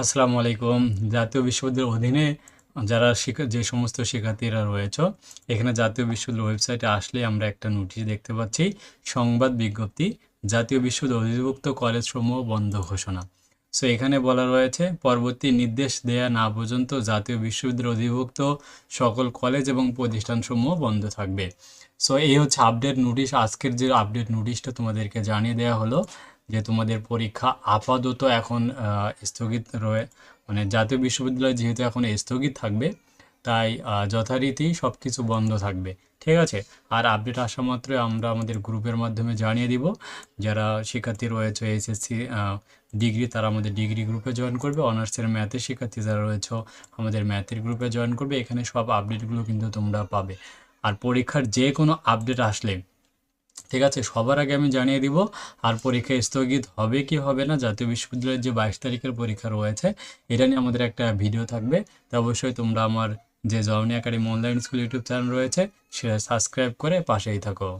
আসসালামু আলাইকুম। জাতীয় বিশ্ববিদ্যালয়ের অধীনে যারা শিক্ষা, যে সমস্ত শিক্ষার্থীরা রয়েছে, এখানে জাতীয় বিশ্ববিদ্যালয় ওয়েবসাইটে আসলে আমরা একটা নোটিশ দেখতে পাচ্ছি, সংবাদ বিজ্ঞপ্তি, জাতীয় বিশ্ববিদ্যালয় অধিভুক্ত কলেজ সমূহ বন্ধ ঘোষণা। সো এখানে বলা রয়েছে, পরবর্তী নির্দেশ দেয়া না পর্যন্ত জাতীয় বিশ্ববিদ্যালয় অধিভুক্ত সকল কলেজ এবং প্রতিষ্ঠানসমূহ বন্ধ থাকবে। সো এই হচ্ছে আপডেট নোটিশ আজকের যে আপডেট নোটিশটা তোমাদেরকে জানিয়ে দেওয়া হলো যে তোমাদের পরীক্ষা আপাতত এখন স্থগিত রয়ে মানে জাতীয় বিশ্ববিদ্যালয় যেহেতু এখন স্থগিত থাকবে, তাই যথারীতি সব কিছু বন্ধ থাকবে। ঠিক আছে? আর আপডেট আসা মাত্রই আমরা আমাদের গ্রুপের মাধ্যমে জানিয়ে দিব। যারা শিক্ষার্থী রয়েছে, এসএসসি ডিগ্রি, তারা আমাদের ডিগ্রি গ্রুপে জয়েন করবে। অনার্সের ম্যাথের শিক্ষার্থী যারা রয়েছে, আমাদের ম্যাথের গ্রুপে জয়েন করবে। এখানে সব আপডেটগুলো কিন্তু তোমরা পাবে। আর পরীক্ষার যে কোনো আপডেট আসলে ঠিক আছে? সবার আগে আমি জানিয়ে দিব, আর পরীক্ষা স্থগিত হবে কি হবে না, জাতীয় বিশ্ববিদ্যালয়ের যে বাইশ তারিখের পরীক্ষা রয়েছে, এটা নিয়ে আমাদের একটা ভিডিও থাকবে। তো অবশ্যই তোমরা আমার যে Jawani academy online school YouTube channel রয়েছে, সেটা সাবস্ক্রাইব করে পাশেই থাকো।